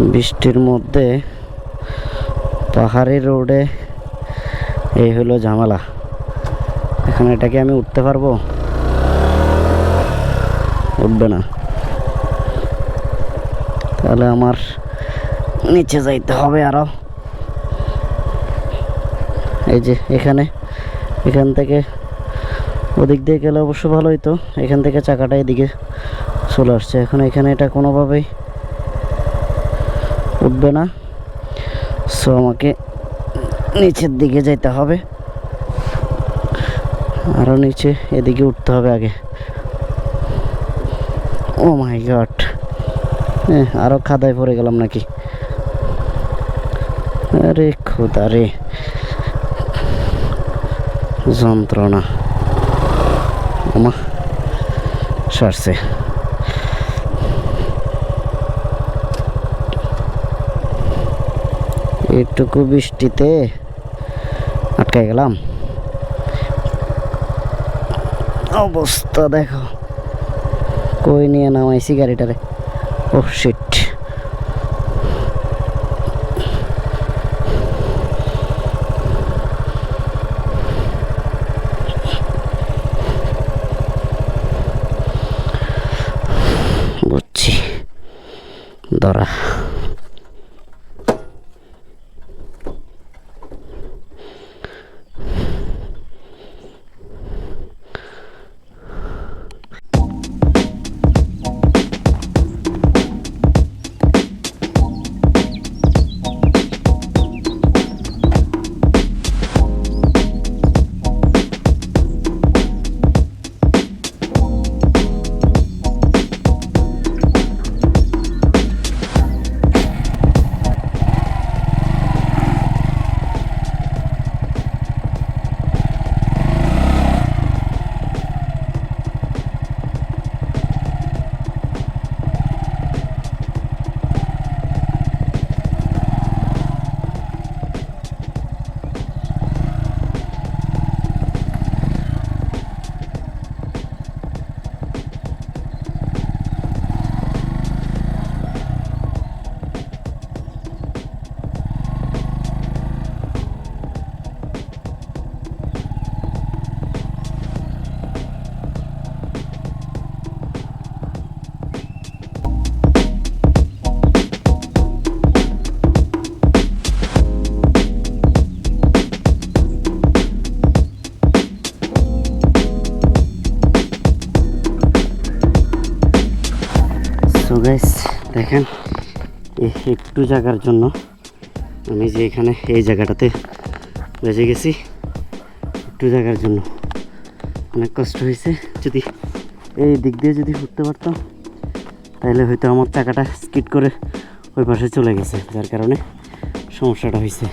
বৃষ্টির মধ্যে পাহাড়ি রোডে এই হলো ঝামেলা এখন এটাকে আমি উঠতে পারব? উঠবে না। তাহলে আমার নিচে যাইতে হবে আরও। এই যে এখানে, এখান থেকে ওদিক দিয়ে গেলে অবশ্য ভালো তো। এখান থেকে চাকাটা এদিকে চলে আসছে। এখন এখানে এটা কোনোভাবেই উঠবে না। সো আমাকে নিচের দিকে যেতে হবে। আরও নিচে, এদিকে উঠতে হবে আগে। ও মাই গড হ্যাঁ আরও খাদায় পড়ে গেলাম নাকি? আরে খোদা রে। যন্ত্রণা। আমা সারছে। একটুকু বৃষ্টিতে আটকে গেলাম। অবস্থা দেখো। কই নিয়ে নামাইছি গাড়িটারে? ও শিট বুঝছি। ধরা সো গাইস দেখেন একটু জায়গার জন্য আমি যে এখানে এই জায়গাটাতে বেঁচে গেছি, একটু জায়গার জন্য। অনেক কষ্ট হয়েছে। যদি এই দিক দিয়ে যদি উঠতে পারতাম, তাহলে হয়তো আমার চাকাটা স্কিট করে ওই পাশে চলে গেছে, যার কারণে সমস্যাটা হয়েছে।